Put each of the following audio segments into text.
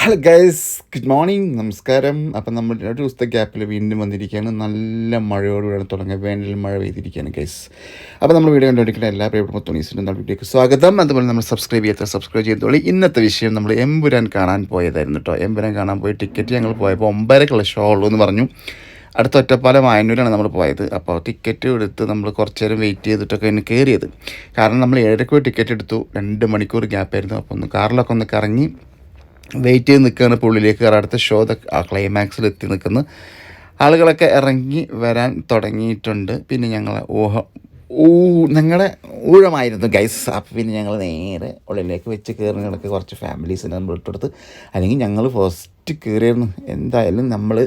Hello guys good morning നമസ്കാരം. അപ്പം നമ്മൾ ഒരു ദിവസത്തെ ഗ്യാപ്പിൽ വീണ്ടും വന്നിരിക്കുകയാണ്. നല്ല മഴയോടുകൂടിയാണ് തുടങ്ങിയ വേനൽ മഴ പെയ്തിരിക്കുകയാണ് ഗൈസ് അപ്പോൾ നമ്മൾ വീഡിയോ കണ്ടുപിടിക്കുന്ന എല്ലാ പ്രിയപ്പെട്ട മുത്തോണീസിനും നമ്മുടെ വീഡിയോക്ക് സ്വാഗതം. അതുപോലെ നമ്മൾ സബ്സ്ക്രൈബ് ചെയ്യാത്ത സബ്സ്ക്രൈബ് ചെയ്തോളി ഇന്നത്തെ വിഷയം നമ്മൾ എംപുരാൻ കാണാൻ പോയതായിരുന്നു കേട്ടോ എംപുരാൻ കാണാൻ പോയി ടിക്കറ്റ് ഞങ്ങൾ പോയപ്പോൾ ഒമ്പരക്കുള്ള ഷോ ഉള്ളൂ എന്ന് പറഞ്ഞു. അടുത്ത ഒറ്റപ്പാലം മായന്നൂരാണ് നമ്മൾ പോയത്. അപ്പോൾ ടിക്കറ്റ് എടുത്ത് നമ്മൾ കുറച്ച് നേരം വെയിറ്റ് ചെയ്തിട്ടൊക്കെ ഇനി കയറിയത് കാരണം നമ്മൾ ഏഴരക്ക് പോയി ടിക്കറ്റ് എടുത്തു. രണ്ട് മണിക്കൂർ ഗ്യാപ്പായിരുന്നു അപ്പോൾ ഒന്ന് കാറിലൊക്കെ ഒന്ന് കറങ്ങി വെയിറ്റ് ചെയ്ത് നിൽക്കുകയാണ് പുള്ളിലേക്ക് കയറാൻ. അടുത്ത ഷോ ആ ക്ലൈമാക്സിൽ എത്തി നിൽക്കുന്ന. ആളുകളൊക്കെ ഇറങ്ങി വരാൻ തുടങ്ങിയിട്ടുണ്ട്. പിന്നെ ഞങ്ങൾ ഊഹ ഊ ഞങ്ങളുടെ ഊഴമായിരുന്നു ഗൈസ് അപ്പോൾ പിന്നെ ഞങ്ങൾ നേരെ ഉള്ളിലേക്ക് വെച്ച് കയറുന്ന കണക്ക് കുറച്ച് ഫാമിലീസിനെ നമ്മൾ ഇട്ടെടുത്ത് അല്ലെങ്കിൽ ഞങ്ങൾ ഫസ്റ്റ് കയറിയിരുന്നു എന്തായാലും നമ്മൾ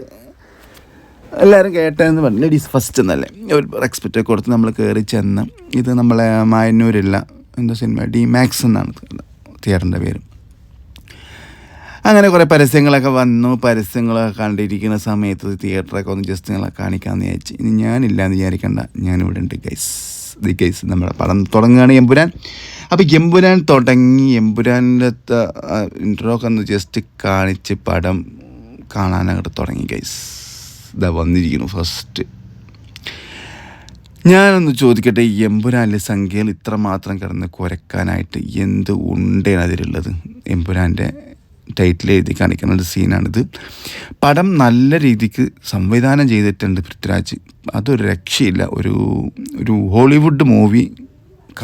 എല്ലാവരും കേട്ടതെന്ന് പറഞ്ഞു. ലേഡീസ് ഫസ്റ്റ് എന്നല്ലേ? ഒരു റെസ്പെക്റ്റ് ഒക്കെ കൊടുത്ത് നമ്മൾ കയറി ചെന്ന് ഇത് നമ്മളെ മായന്നൂരില്ല എന്താ സിനിമ ഡി മാക്സ് എന്നാണ് തിയേറ്ററിന്റെ പേര്. അങ്ങനെ കുറേ പരസ്യങ്ങളൊക്കെ വന്നു. പരസ്യങ്ങളൊക്കെ കണ്ടിരിക്കുന്ന സമയത്ത് തിയേറ്ററൊക്കെ ഒന്ന് ജസ്റ്റ് നിങ്ങളെ കാണിക്കാമെന്ന് വിചാരിച്ചു ഇനി ഞാനില്ല എന്ന് വിചാരിക്കണ്ട. ഞാനിവിടെ ഉണ്ട് ഗൈസ് ദി ഗൈസ് നമ്മുടെ പടം തുടങ്ങുകയാണ് എമ്പുരാൻ. അപ്പോൾ എമ്പുരാൻ തുടങ്ങി. എമ്പുരാന്റെ ഇൻട്രോ ഒക്കെ ഒന്ന് ജസ്റ്റ് കാണിച്ച് പടം കാണാനങ്ങോട്ട് തുടങ്ങി ഗൈസ് ഇതാ വന്നിരിക്കുന്നു ഫസ്റ്റ് ഞാനൊന്ന് ചോദിക്കട്ടെ ഈ എമ്പുരാനിലെ സംഖ്യകൾ ഇത്രമാത്രം കിടന്ന് കുരക്കാനായിട്ട് എന്ത് ഉണ്ടേണ് അതിലുള്ളത്? എമ്പുരാന്റെ ടൈറ്റിൽ എഴുതി കാണിക്കുന്ന ഒരു സീനാണിത് പടം നല്ല രീതിക്ക് സംവിധാനം ചെയ്തിട്ടുണ്ട് പൃഥ്വിരാജ്. അതൊരു രക്ഷയില്ല. ഒരു ഒരു ഹോളിവുഡ് മൂവി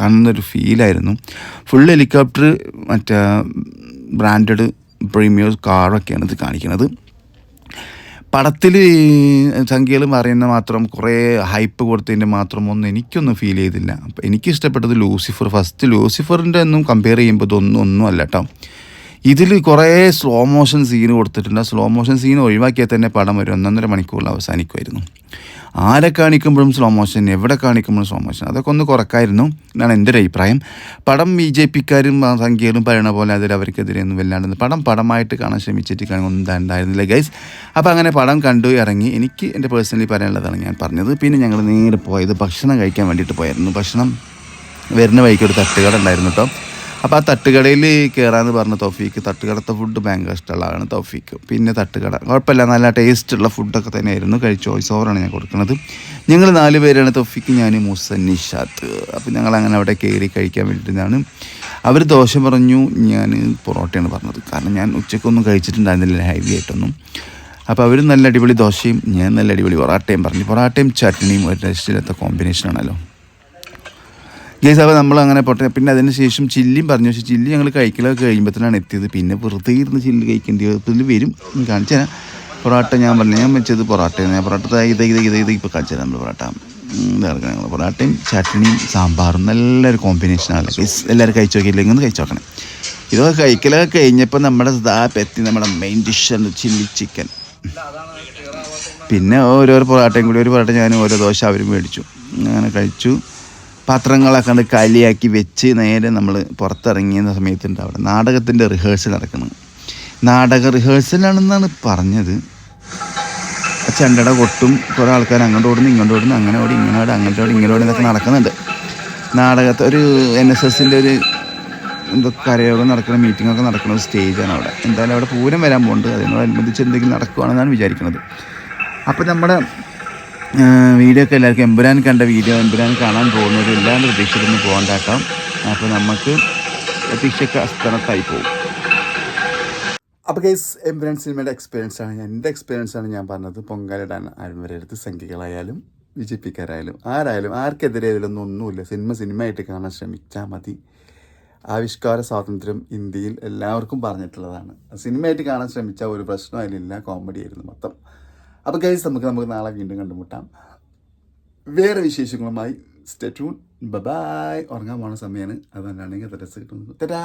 കാണുന്നൊരു ഫീലായിരുന്നു ഫുൾ ഹെലികോപ്റ്റർ മറ്റേ ബ്രാൻഡഡ് പ്രീമിയർ കാറൊക്കെയാണ് ഇത് കാണിക്കുന്നത്. പടത്തിൽ സംഖ്യകൾ പറയുന്ന മാത്രം കുറേ ഹൈപ്പ് കൊടുത്തതിന്റെ മാത്രം ഒന്നും എനിക്കൊന്നും ഫീൽ ചെയ്തില്ല. എനിക്ക് എനിക്കിഷ്ടപ്പെട്ടത് ലൂസിഫർ. ഫസ്റ്റ് ലൂസിഫറിന്റെ ഒന്നും കമ്പയർ ചെയ്യുമ്പോൾ ഇതൊന്നും ഒന്നും അല്ല കേട്ടോ ഇതിൽ കുറേ സ്ലോ മോഷൻ സീൻ കൊടുത്തിട്ടുണ്ട്. സ്ലോ മോഷൻ സീൻ ഒഴിവാക്കിയാൽ തന്നെ പടം ഒരു ഒന്നൊന്നര മണിക്കൂറിൽ അവസാനിക്കുമായിരുന്നു. ആരെ കാണിക്കുമ്പോഴും സ്ലോ മോഷൻ എവിടെ കാണിക്കുമ്പോഴും സ്ലോ മോഷൻ അതൊക്കെ ഒന്ന് കുറക്കായിരുന്നു എന്നാണ് എന്റെ ഒരു അഭിപ്രായം. പടം ബി ജെ പിക്കാരും സംഖ്യകളും പറയണ പോലെ അതിൽ അവർക്കെതിരെ ഒന്നും വല്ലാണ്ട് പടം പടമായിട്ട് കാണാൻ ശ്രമിച്ചിട്ട് ഒന്നും ഉണ്ടായിരുന്നില്ല ഗൈസ് അപ്പോൾ അങ്ങനെ പടം കണ്ടു ഇറങ്ങി. എനിക്ക് എന്റെ പേഴ്സണലി പറയാനുള്ളതാണ് ഞാൻ പറഞ്ഞത്. പിന്നെ ഞങ്ങൾ നേരെ പോയത് ഭക്ഷണം കഴിക്കാൻ വേണ്ടിയിട്ട് പോയായിരുന്നു. ഭക്ഷണം വരുന്ന വഴിക്ക് ഒരു തട്ടുകട ഉണ്ടായിരുന്നു കേട്ടോ. അപ്പോൾ ആ തട്ടുകടയിൽ കയറാമെന്ന് പറഞ്ഞ തൗഫീക്ക് തട്ടുകടത്തെ ഫുഡ് ഭയങ്കര ഇഷ്ടമുള്ള ആളാണ് തൗഫീക്ക്. പിന്നെ തട്ടുകട. കുഴപ്പമില്ല നല്ല ടേസ്റ്റുള്ള ഫുഡൊക്കെ തന്നെയായിരുന്നു. കഴിച്ച് ചോയ്സ് ഓവറാണ് ഞാൻ കൊടുക്കുന്നത്. ഞങ്ങൾ നാല് പേരാണ് തൗഫീക്ക് ഞാൻ മൂസൻ നിഷാത്ത് അപ്പോൾ ഞങ്ങൾ അങ്ങനെ അവിടെ കയറി കഴിക്കാൻ വേണ്ടിയിട്ടാണ്. അവർ ദോശ പറഞ്ഞു ഞാൻ പൊറോട്ടയാണ് പറഞ്ഞത്. കാരണം ഞാൻ ഉച്ചക്കൊന്നും കഴിച്ചിട്ടുണ്ടായിരുന്നില്ല ഹെവി ആയിട്ടൊന്നും. അപ്പോൾ അവർ നല്ല അടിപൊളി ദോശയും ഞാൻ നല്ല അടിപൊളി പൊറാട്ടയും പറഞ്ഞു. പൊറാട്ടയും ചട്നിയും ഒരു ടേസ്റ്റിലത്തെ കോമ്പിനേഷനാണല്ലോ ഗേസ് അപ്പോൾ നമ്മൾ അങ്ങനെ പോട്ടെ പിന്നെ അതിന് ശേഷം ചില്ലിയും പറഞ്ഞു. പക്ഷേ ചില്ലി ഞങ്ങൾ കഴിക്കലൊക്കെ കഴിയുമ്പോഴത്തേനാണ് എത്തിയത്. പിന്നെ വെറുതെ ഇരുന്ന് ചില്ലി കഴിക്കേണ്ടി ഇതിൽ വരും. കാണിച്ചു തരാം. പൊറോട്ട ഞാൻ പറഞ്ഞു ഞാൻ വെച്ചത് പൊറാട്ടയാണ്. ഞാൻ പൊറോട്ട ഇത് ഇത് ഇത് ഇത് ഇപ്പോൾ കാണിച്ചു തരാം നമ്മൾ പൊറോട്ട. ഇതാക്കണം ഞങ്ങൾ പൊറോട്ടയും ചട്നിയും സാമ്പാറും നല്ലൊരു കോമ്പിനേഷനാണ് ഗൈസ് എല്ലാവരും കഴിച്ചു നോക്കിയില്ലെങ്കിൽ ഒന്ന് കഴിച്ചു നോക്കണം. ഇതൊക്കെ കഴിക്കലൊക്കെ കഴിഞ്ഞപ്പോൾ നമ്മുടെ ദാ പെത്തി നമ്മുടെ മെയിൻ ഡിഷാണ് ചില്ലി ചിക്കൻ പിന്നെ ഓരോരോ പൊറോട്ടയും കൂടി ഒരു പൊറോട്ട ഞാനും ഓരോ ദോശ അവരും മേടിച്ചു. അങ്ങനെ കഴിച്ചു. പാത്രങ്ങളൊക്കെ കണ്ട് കലിയാക്കി വെച്ച് നേരെ നമ്മൾ പുറത്തിറങ്ങിയ സമയത്തുണ്ട് അവിടെ. നാടകത്തിന്റെ റിഹേഴ്സൽ നടക്കുന്നത് നാടക റിഹേഴ്സലാണെന്നാണ് പറഞ്ഞത്. ചെണ്ടട കൊട്ടും കുറേ ആൾക്കാർ അങ്ങോട്ട് ഓടുന്നു ഇങ്ങോട്ട് ഓടുന്നു അങ്ങനെ ഓടി ഇങ്ങനെ ഓടി അങ്ങോട്ട് ഓടി ഇങ്ങനെ എന്നൊക്കെ നടക്കുന്നുണ്ട്. നാടകത്തെ ഒരു എൻ എസ് എസിന്റെ ഒരു എന്തോ കരയോഗം നടക്കുന്ന മീറ്റിങ്ങൊക്കെ നടക്കുന്ന ഒരു സ്റ്റേജാണ് അവിടെ. എന്തായാലും അവിടെ പൂരം വരാൻ പോകുന്നുണ്ട് അതിനോടനുബന്ധിച്ച് എന്തെങ്കിലും നടക്കുകയാണെന്നാണ് വിചാരിക്കുന്നത് അപ്പോൾ നമ്മുടെ വീഡിയോ ഒക്കെ എല്ലാവർക്കും എമ്പുരാൻ കണ്ട വീഡിയോ എമ്പുരാൻ കാണാൻ പോകുന്നവരും എല്ലാവരും പ്രതീക്ഷയിലൊന്നും പോകണ്ടാക്കാം അപ്പോൾ നമുക്ക് പ്രതീക്ഷയ്ക്ക് അസ്ഥാനത്തായി പോകും അപ്പോൾ കേസ് എമ്പുരാൻ സിനിമയുടെ എക്സ്പീരിയൻസ് ആണ്. എന്റെ എക്സ്പീരിയൻസ് ആണ് ഞാൻ പറഞ്ഞത്. പൊങ്കാലിടാൻ ആരും വരരുത് സംഖ്യകളായാലും ബി ജെ പിക്കാരായാലും ആരായാലും ആർക്കെതിരെ ഇതിലൊന്നും ഒന്നുമില്ല. സിനിമ സിനിമയായിട്ട് കാണാൻ ശ്രമിച്ചാൽ മതി. ആവിഷ്കാര സ്വാതന്ത്ര്യം ഇന്ത്യയിൽ എല്ലാവർക്കും പറഞ്ഞിട്ടുള്ളതാണ്. സിനിമയായിട്ട് കാണാൻ ശ്രമിച്ചാൽ ഒരു പ്രശ്നം അതിലില്ല കോമഡി ആയിരുന്നു മൊത്തം. അപ്പോൾ ഗൈസ് നമുക്ക് നമുക്ക് നാളെ വീണ്ടും കണ്ടുമുട്ടാം. വേറെ വിശേഷങ്ങളുമായി സ്റ്റെറ്റൂൺ ബബായ് ഉറങ്ങാൻ പോണ സമയമാണ് അതുകൊണ്ടാണെങ്കിൽ രസം കിട്ടുന്നത് തരാ